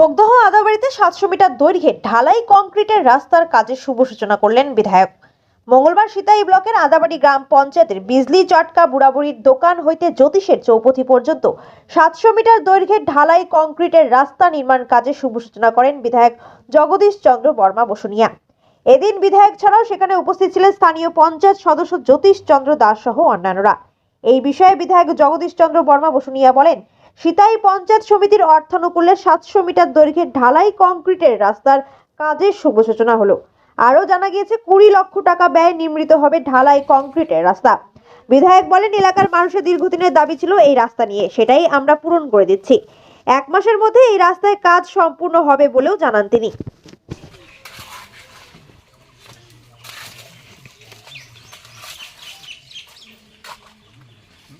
ভোগদহ আদাবাড়িতে সাতশো মিটার দৈর্ঘ্যে ঢালাই কংক্রিটের রাস্তার কাজের শুভ সূচনা করলেন বিধায়ক। মঙ্গলবার সিতাই ব্লকের আদাবাড়ি গ্রাম পঞ্চায়েতের বিজলি চটকা বুড়াবুড়ির দোকান হইতে জ্যোতিষের চৌপথি পর্যন্ত সাতশো মিটার দৈর্ঘ্যের ঢালাই কংক্রিটের রাস্তা নির্মাণ কাজের শুভ সূচনা করেন বিধায়ক জগদীশ চন্দ্র বর্মা বসুনিয়া। এদিন বিধায়ক ছাড়াও সেখানে উপস্থিত ছিলেন স্থানীয় পঞ্চায়েত সদস্য জ্যোতিষ চন্দ্র দাস সহ অন্যান্যরা। এই বিষয়ে বিধায়ক জগদীশ চন্দ্র বর্মা বসুনিয়া বলেন সিতাই পঞ্চায়েত সমিতির অর্থানুকূল্যে সাতশো মিটার দৈর্ঘ্যের ঢালাই কংক্রিটের রাস্তার কাজের শুভ সূচনা হলো। আরও জানা গিয়েছে, কুড়ি লক্ষ টাকা ব্যয় নির্মিত হবে ঢালাই কংক্রিটের রাস্তা। বিধায়ক বলেন, এলাকার মানুষের দীর্ঘদিনের দাবি ছিল এই রাস্তা নিয়ে। সেটাই আমরা পূরণ করে দিচ্ছি। এক মাসের মধ্যে এই রাস্তায় কাজ সম্পূর্ণ হবে বলেও জানান তিনি।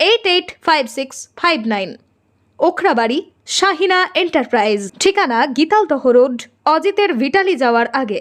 eight eight five six five nine Okhrabari, Shahina enterprise. ঠিকানা গীতালদহ রোড, অজিতের ভিটালি যাওয়ার আগে।